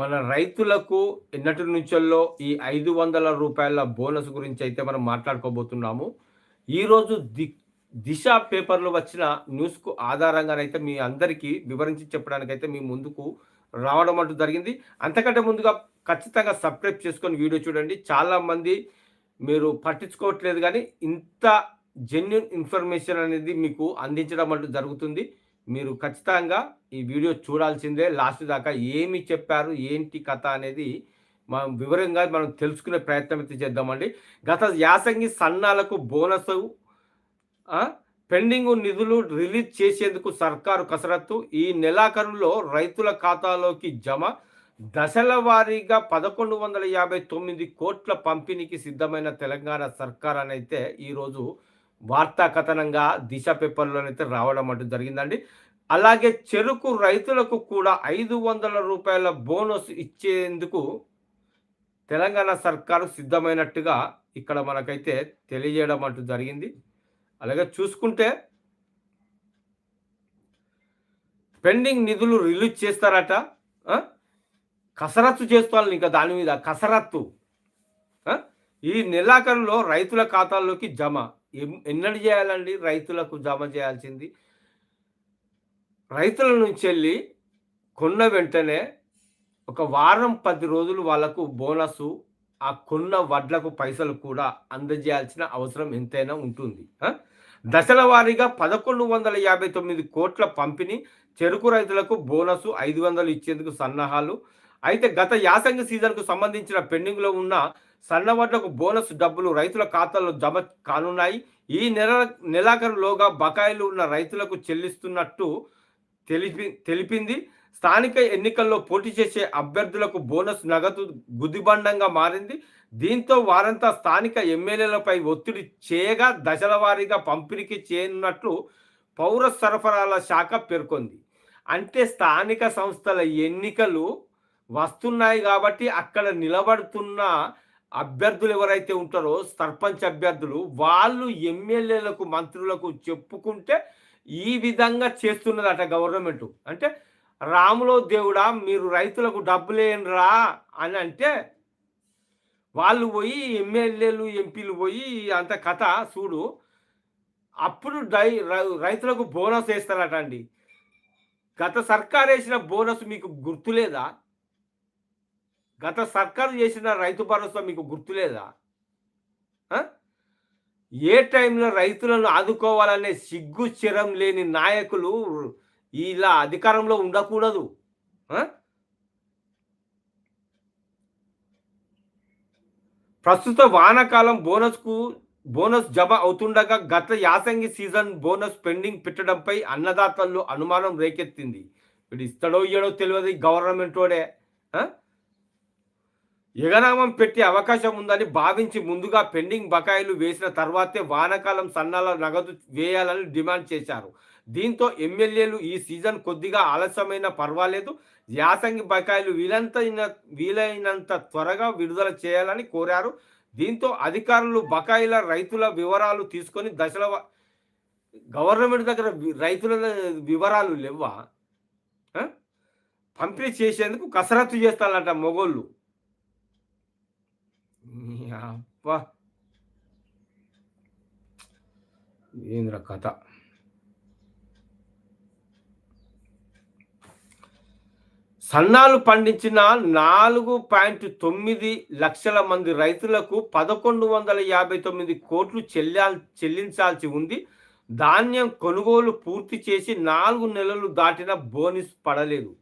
మన రైతులకు ఎన్నటి నుంచల్లో ఈ ఐదు వందల రూపాయల బోనస్ గురించి అయితే మనం మాట్లాడుకోబోతున్నాము. ఈరోజు ది దిశ పేపర్లో వచ్చిన న్యూస్కు ఆధారంగానైతే మీ అందరికీ వివరించి చెప్పడానికైతే మీ ముందుకు రావడం అంటూ జరిగింది. అంతకంటే ముందుగా ఖచ్చితంగా సబ్స్క్రైబ్ చేసుకొని వీడియో చూడండి. చాలామంది మీరు పట్టించుకోవట్లేదు కానీ ఇంత జెన్యున్ ఇన్ఫర్మేషన్ అనేది మీకు అందించడం అంటూ జరుగుతుంది. మీరు ఖచ్చితంగా ఈ వీడియో చూడాల్సిందే. లాస్ట్ దాకా ఏమి చెప్పారు ఏంటి కథ అనేది మనం వివరంగా మనం తెలుసుకునే ప్రయత్నం అయితే చేద్దామండి. గత యాసంగి సన్నాలకు బోనస్ పెండింగ్ నిధులు రిలీజ్ చేసేందుకు సర్కారు కసరత్తు. ఈ నెలాఖరులో రైతుల ఖాతాలోకి జమ దశల వారీగా పదకొండు వందల యాభై తొమ్మిది కోట్ల పంపిణీకి సిద్ధమైన తెలంగాణ సర్కార్ అనైతే ఈరోజు వార్తా కథనంగా దిశ పేపర్లోనైతే రావడం అంటూ జరిగిందండి. అలాగే చెరుకు రైతులకు కూడా ఐదు వందల రూపాయల బోనస్ ఇచ్చేందుకు తెలంగాణ సర్కారు సిద్ధమైనట్టుగా ఇక్కడ మనకైతే తెలియజేయడం అంటూ జరిగింది. అలాగే చూసుకుంటే పెండింగ్ నిధులు రిలీజ్ చేస్తారట కసరత్తు చేస్తాను ఇంకా దాని మీద కసరత్తు ఈ నెలాఖరులో రైతుల ఖాతాల్లోకి జమ. ఎన్నడి చేయాలండి? రైతులకు జమ చేయాల్సింది. రైతుల నుంచి వెళ్ళి కొన్న వెంటనే ఒక వారం పది రోజులు వాళ్ళకు బోనస్ ఆ కొన్న వడ్లకు పైసలు కూడా అందజేయాల్సిన అవసరం ఎంతైనా ఉంటుంది. దశల వారీగా పదకొండు వందల యాభై తొమ్మిది కోట్ల పంపిణీ చెరుకు రైతులకు బోనస్ ఐదు వందలు ఇచ్చేందుకు సన్నాహాలు. అయితే గత యాసంగి సీజన్కు సంబంధించిన పెండింగ్లో ఉన్న సన్నవడ్లకు బోనస్ డబ్బులు రైతుల ఖాతాల్లో జమ కానున్నాయి. ఈ నెల నెలాఖరులోగా బకాయిలు ఉన్న రైతులకు చెల్లిస్తున్నట్టు తెలిపి తెలిపింది. స్థానిక ఎన్నికల్లో పోటీ చేసే అభ్యర్థులకు బోనస్ నగదు గుదిబండంగా మారింది. దీంతో వారంతా స్థానిక ఎమ్మెల్యేలపై ఒత్తిడి చేయగా దశల వారీగా పంపిణీకి చేయనున్నట్లు పౌర సరఫరాల శాఖ పేర్కొంది. అంటే స్థానిక సంస్థల ఎన్నికలు వస్తున్నాయి కాబట్టి అక్కడ నిలబడుతున్న అభ్యర్థులు ఎవరైతే ఉంటారో సర్పంచ్ అభ్యర్థులు వాళ్ళు ఎమ్మెల్యేలకు మంత్రులకు చెప్పుకుంటే ఈ విధంగా చేస్తున్నదట గవర్నమెంట్. అంటే రాములో దేవుడా మీరు రైతులకు డబ్బులేనరా అని అంటే వాళ్ళు పోయి ఎమ్మెల్యేలు ఎంపీలు పోయి అంత కథ చూడు. అప్పుడు డై రై- రైతులకు బోనస్ వేస్తారట అండి. గత సర్కార్ వేసిన బోనస్ మీకు గుర్తులేదా? గత సర్కారు చేసిన రైతు భరోసా మీకు గుర్తులేదా? ఏ టైంలో రైతులను ఆదుకోవాలనే సిగ్గు చిరం లేని నాయకులు ఇలా అధికారంలో ఉండకూడదు. ప్రస్తుత వానాకాలం బోనస్కు బోనస్ జమ అవుతుండగా గత యాసంగి సీజన్ బోనస్ పెండింగ్ పెట్టడంపై అన్నదాతల్లో అనుమానం రేకెత్తింది. వీడు ఇస్తాడో ఇయ్యడో తెలియదు గవర్నమెంట్ వాడే. ఎగనామం పెట్టే అవకాశం ఉందని భావించి ముందుగా పెండింగ్ బకాయిలు వేసిన తర్వాతే వానకాలం సన్నాల నగదు వేయాలని డిమాండ్ చేశారు. దీంతో ఎమ్మెల్యేలు ఈ సీజన్ కొద్దిగా ఆలస్యమైన పర్వాలేదు. యాసంగి బకాయిలు వీలంత వీలైనంత త్వరగా విడుదల చేయాలని కోరారు. దీంతో అధికారులు బకాయిల రైతుల వివరాలు తీసుకొని దశల గవర్నమెంట్ దగ్గర రైతుల వివరాలు లేవా పంపిణీ చేసేందుకు కసరత్తు చేస్తారంట మొగోళ్ళు. ఈ అబ్బా. ఏంద్ర కథ? సన్నాలు పండించిన నాలుగు పాయింట్ తొమ్మిది లక్షల మంది రైతులకు పదకొండు వందల యాభై తొమ్మిది కోట్లు చెల్లా చెల్లించాల్సి ఉంది. ధాన్యం కొనుగోలు పూర్తి చేసి నాలుగు నెలలు దాటిన బోనస్ పడలేదు.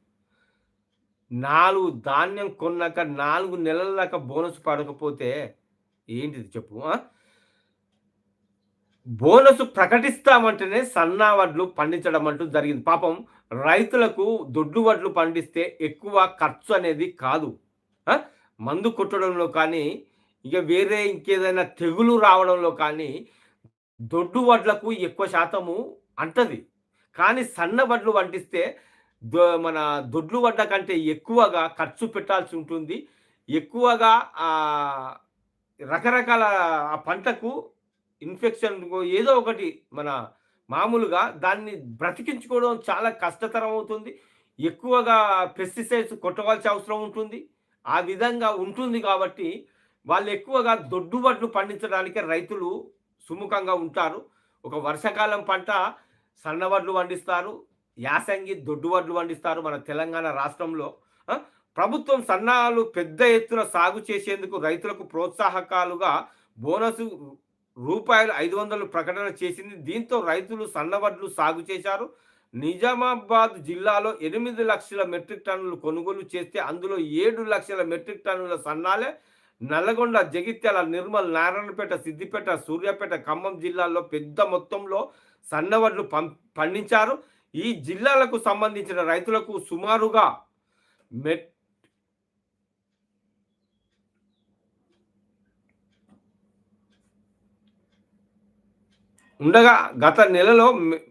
నాలుగు ధాన్యం కొన్నాక నాలుగు నెలల దాకా బోనస్ పడకపోతే ఏంటిది చెప్పు బోనస్ ప్రకటిస్తామంటేనే సన్నా వడ్లు పండించడం అంటూ జరిగింది. పాపం రైతులకు దొడ్డు వడ్లు పండిస్తే ఎక్కువ ఖర్చు అనేది కాదు మందు కొట్టడంలో కానీ ఇక వేరే ఇంకేదైనా తెగులు రావడంలో కానీ దొడ్డు వడ్లకు ఎక్కువ శాతము అంటది. కానీ సన్న వడ్లు పండిస్తే మన దొడ్లు వడ్ల కంటే ఎక్కువగా ఖర్చు పెట్టాల్సి ఉంటుంది. ఎక్కువగా రకరకాల ఆ పంటకు ఇన్ఫెక్షన్ ఏదో ఒకటి మన మామూలుగా దాన్ని బ్రతికించుకోవడం చాలా కష్టతరం అవుతుంది. ఎక్కువగా పెస్టిసైడ్స్ కొట్టవలసిన అవసరం ఉంటుంది. ఆ విధంగా ఉంటుంది కాబట్టి వాళ్ళు ఎక్కువగా దొడ్డు వడ్లు పండించడానికి రైతులు సుముఖంగా ఉంటారు. ఒక వర్షాకాలం పంట సన్న వడ్లు పండిస్తారు. యాసంగి దొడ్డు వడ్లు పండిస్తారు మన తెలంగాణ రాష్ట్రంలో. ప్రభుత్వం సన్నాలు పెద్ద ఎత్తున సాగు చేసేందుకు రైతులకు ప్రోత్సాహకాలుగా బోనస్ రూపాయలు ఐదు వందలు ప్రకటన చేసింది. దీంతో రైతులు సన్నవడ్లు సాగు చేశారు. నిజామాబాద్ జిల్లాలో ఎనిమిది లక్షల మెట్రిక్ టన్నులు కొనుగోలు చేస్తే అందులో ఏడు లక్షల మెట్రిక్ టన్నుల సన్నాలే. నల్లగొండ జగిత్యాల నిర్మల్ నారాయణపేట సిద్దిపేట సూర్యాపేట ఖమ్మం జిల్లాల్లో పెద్ద మొత్తంలో సన్నవడ్లు పం పండించారు. ఈ జిల్లాలకు సంబంధించిన రైతులకు సుమారుగా మెట్ ఉండగా గత నెలలో మె-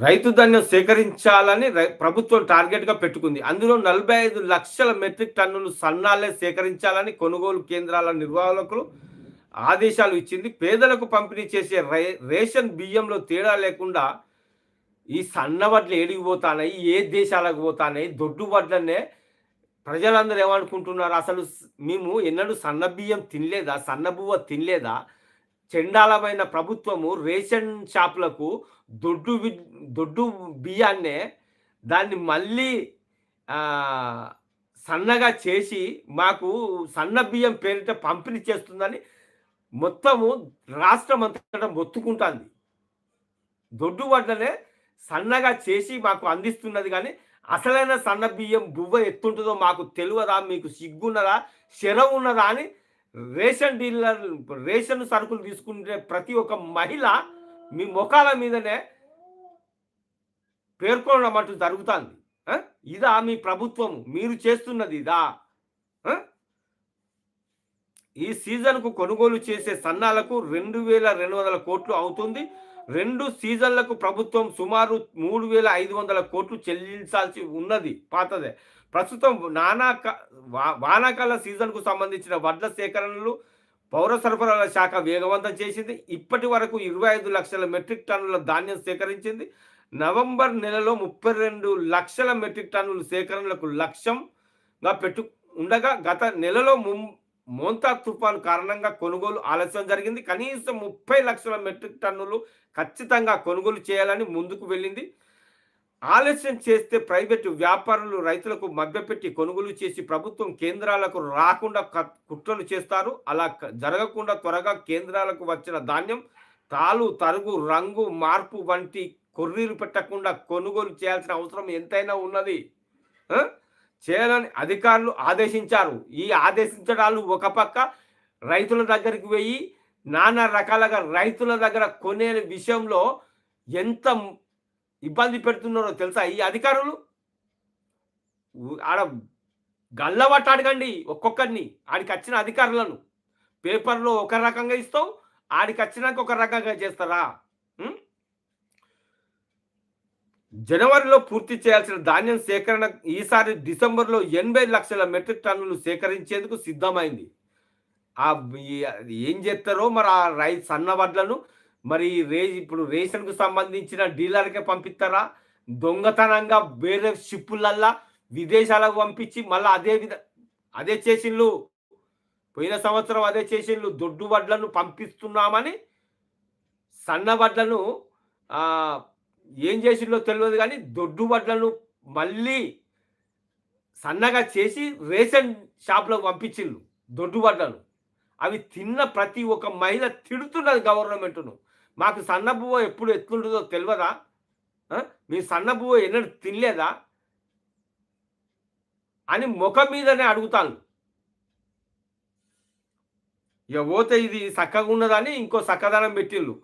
రైతు ధాన్యం సేకరించాలని రై- ప్రభుత్వం టార్గెట్గా పెట్టుకుంది. అందులో నలభై ఐదు లక్షల మెట్రిక్ టన్నులు సన్నాలే సేకరించాలని కొనుగోలు కేంద్రాల నిర్వాహకులు ఆదేశాలు ఇచ్చింది. పేదలకు పంపిణీ చేసే రే- రేషన్ బియ్యంలో తేడా లేకుండా ఈ సన్న వడ్లు ఏడికి పోతానాయి ఏ దేశాలకు పోతానాయి దొడ్డు వడ్లనే ప్రజలందరూ ఏమనుకుంటున్నారు? అసలు మేము ఎన్నడూ సన్న బియ్యం తినలేదా? సన్న బువ్వ తినలేదా? చెండాలమైన ప్రభుత్వము రేషన్ షాపులకు దొడ్డు వి- దొడ్డు బియ్యాన్నే దాన్ని మళ్ళీ సన్నగా చేసి మాకు సన్న బియ్యం పేరిట పంపిణీ చేస్తుందని మొత్తము రాష్ట్రం అంతటా మొత్తుకుంటుంది. దొడ్డు వడ్డనే సన్నగా చేసి మాకు అందిస్తున్నది కానీ అసలైన సన్న బియ్యం బువ్వ ఎత్తుంటుందో మాకు తెలియదా మీకు సిగ్గున్నదా? శరం ఉన్నదా అని రేషన్ డీలర్ రేషన్ సరుకులు తీసుకుంటే ప్రతి ఒక్క మహిళ మీ ముఖాల మీదనే పేర్కొనడం అంటూ జరుగుతుంది. ఇదా మీ ప్రభుత్వం మీరు చేస్తున్నది ఇదా? ఈ సీజన్కు కొనుగోలు చేసే సన్నాలకు రెండు వేల రెండు వందల కోట్లు అవుతుంది. రెండు సీజన్లకు ప్రభుత్వం సుమారు మూడు వేల ఐదు వందల కోట్లు చెల్లించాల్సి ఉన్నది. పాతదే. ప్రస్తుతం నానా వా- వానాకాల సీజన్కు సంబంధించిన వడ్ల సేకరణలు పౌర సరఫరాల శాఖ వేగవంతం చేసింది. ఇప్పటి వరకు ఇరవై ఐదు లక్షల మెట్రిక్ టన్నుల ధాన్యం సేకరించింది. నవంబర్ నెలలో ముప్పై రెండు లక్షల మెట్రిక్ టన్నుల సేకరణలకు లక్ష్యంగా పెట్టు ఉండగా గత నెలలో ముం మోంతా తుఫాన్ కారణంగా కొనుగోలు ఆలస్యం జరిగింది. కనీసం ముప్పై లక్షల మెట్రిక్ టన్నులు ఖచ్చితంగా కొనుగోలు చేయాలని ముందుకు వెళ్ళింది. ఆలస్యం చేస్తే ప్రైవేటు వ్యాపారులు రైతులకు మభ్యపెట్టి కొనుగోలు చేసి ప్రభుత్వం కేంద్రాలకు రాకుండా కుట్రలు చేస్తారు. అలా జరగకుండా త్వరగా కేంద్రాలకు వచ్చిన ధాన్యం తాలు తరుగు రంగు మార్పు వంటి కొర్రీలు పెట్టకుండా కొనుగోలు చేయాల్సిన అవసరం ఎంతైనా ఉన్నది. చేయాలని అధికారులు ఆదేశించారు. ఈ ఆదేశించడాలు ఒక పక్క రైతుల దగ్గరికి పోయి నానా రకాలుగా రైతుల దగ్గర కొనే విషయంలో ఎంత ఇబ్బంది పెడుతున్నారో తెలుసా? ఈ అధికారులు? ఆడ గల్లబట్ట అడగండి ఒక్కొక్కరిని. ఆడికి వచ్చిన అధికారులను. పేపర్లో ఒక రకంగా ఇస్తావు ఆడికి వచ్చినాక ఒక రకంగా చేస్తారా? జనవరిలో పూర్తి చేయాల్సిన ధాన్యం సేకరణ ఈసారి డిసెంబర్లో ఎనభై లక్షల మెట్రిక్ టన్నులు సేకరించేందుకు సిద్ధమైంది. ఆ ఏం చేస్తారో మరి ఆ రై సన్న వడ్లను మరి రే ఇప్పుడు రేషన్కు సంబంధించిన డీలర్కే పంపిస్తారా? దొంగతనంగా వేరే షిప్పులల్లా విదేశాలకు పంపించి మళ్ళీ అదే విధ అదే చేసిండ్లు. పోయిన సంవత్సరం అదే చేసిండ్లు. దొడ్డు వడ్లను పంపిస్తున్నామని సన్న వడ్లను ఏం చేసిందో తెలియదు కానీ దొడ్డు వడ్లను మళ్ళీ సన్నగా చేసి రేషన్ షాప్లో పంపించిండ్రు దొడ్డు వడ్లను. అవి తిన్న ప్రతి ఒక్క మహిళ తిడుతున్నది గవర్నమెంట్ను. మాకు సన్నబువ్వ ఎప్పుడు ఎట్లుంటుందో తెలియదా మీ సన్నబువ్వ ఎన్నడూ తినలేదా? అని ముఖం మీదనే అడుగుతాను ఇక పోతే ఇది చక్కగా ఉన్నదని ఇంకో చక్కదనం పెట్టిళ్ళు.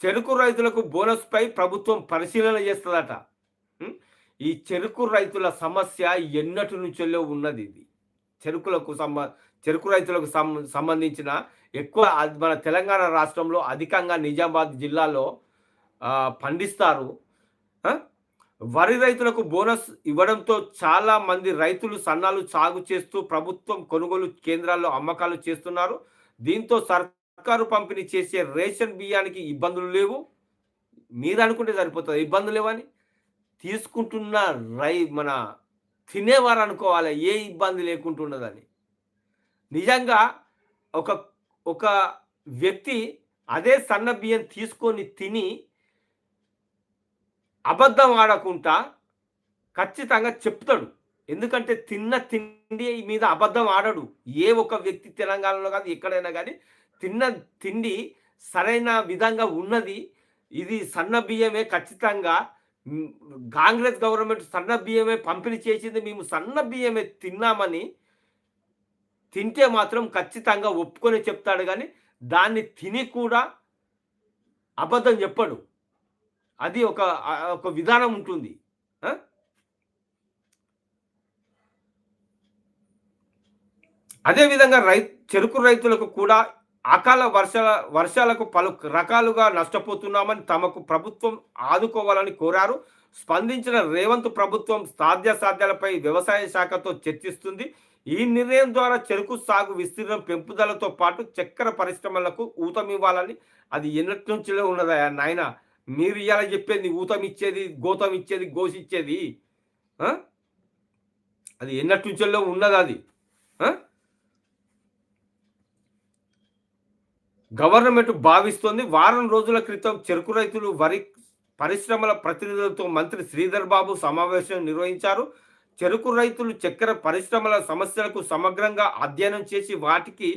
చెరుకు రైతులకు బోనస్పై ప్రభుత్వం పరిశీలన చేస్తుందట. ఈ చెరుకు రైతుల సమస్య ఎన్నటి నుంచెల్లో ఉన్నది ఇది? చెరుకులకు సంబ చెరుకు రైతులకు సం- సంబంధించిన ఎక్కువ మన తెలంగాణ రాష్ట్రంలో అధికంగా నిజామాబాద్ జిల్లాలో పండిస్తారు. వరి రైతులకు బోనస్ ఇవ్వడంతో చాలా మంది రైతులు సన్నాలు సాగు చేస్తూ ప్రభుత్వం కొనుగోలు కేంద్రాల్లో అమ్మకాలు చేస్తున్నారు. దీంతో సర్కారు పంపిణీ చేసే రేషన్ బియ్యానికి ఇబ్బందులు లేవు. మీరు అనుకుంటే సరిపోతుంది. ఇబ్బందులు లేవని తీసుకుంటున్న రై మన తినేవారు అనుకోవాలి? ఏ ఇబ్బంది లేకుంటున్నదని నిజంగా ఒక ఒక వ్యక్తి అదే సన్న బియ్యం తీసుకొని తిని అబద్ధం ఆడకుండా ఖచ్చితంగా చెప్తాడు. ఎందుకంటే తిన్న తిండి మీద అబద్ధం ఆడడు. ఏ ఒక వ్యక్తి తెలంగాణలో కాదు ఎక్కడైనా కానీ తిన్న తిండి సరైన విధంగా ఉన్నది. ఇది సన్న బియ్యమే ఖచ్చితంగా కాంగ్రెస్ గవర్నమెంట్ సన్న బియ్యమే పంపిణీ చేసింది. మేము సన్న బియ్యమే తిన్నామని తింటే మాత్రం ఖచ్చితంగా ఒప్పుకొని చెప్తాడు కానీ దాన్ని తిని కూడా అబద్ధం చెప్పడు. అది ఒక ఒక విధానం ఉంటుంది. అదేవిధంగా రై చెరుకు రైతులకు కూడా అకాల వర్షాల వర్షాలకు పలు రకాలుగా నష్టపోతున్నామని తమకు ప్రభుత్వం ఆదుకోవాలని కోరారు. స్పందించిన రేవంత్ ప్రభుత్వం సాధ్యాసాధ్యాలపై వ్యవసాయ శాఖతో చర్చిస్తుంది. ఈ నిర్ణయం ద్వారా చెరుకు సాగు విస్తీర్ణం పెంపుదలతో పాటు చక్కెర పరిశ్రమలకు ఊతమివ్వాలని అది ఎన్నటి నుంచిలో ఉన్నదా నాయన? మీరు ఇవాళ చెప్పేది ఊతం ఇచ్చేది గోతం ఇచ్చేది గోసిచ్చేది అది ఎన్నటి నుంచిలో ఉన్నది అది గవర్నమెంట్ భావిస్తోంది. వారం రోజుల క్రితం చెరుకు రైతులు వరి పరిశ్రమల ప్రతినిధులతో మంత్రి శ్రీధర్ బాబు సమావేశం నిర్వహించారు. చెరుకు రైతులు చక్కెర పరిశ్రమల సమస్యలకు సమగ్రంగా అధ్యయనం చేసి వాటికి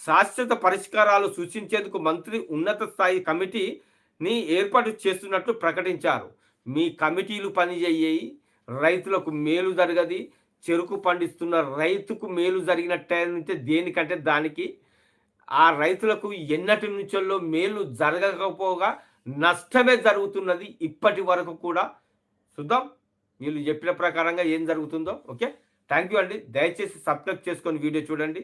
శాశ్వత పరిష్కారాలు సూచించేందుకు మంత్రి ఉన్నత స్థాయి కమిటీని ఏర్పాటు చేస్తున్నట్లు ప్రకటించారు. మీ కమిటీలు పనిచేయి రైతులకు మేలు జరగది చెరుకు పండిస్తున్న రైతుకు మేలు జరిగినట్టయితే దేనికంటే దానికి. ఆ రైతులకు ఎన్నటి నుంచో మేలు జరగకపోగా నష్టమే జరుగుతున్నది ఇప్పటి వరకు కూడా. చూద్దాం. వీళ్ళు చెప్పిన ప్రకారంగా ఏం జరుగుతుందో ఓకే? థ్యాంక్ యూ అండి. దయచేసి సబ్స్క్రైబ్ చేసుకొని వీడియో చూడండి.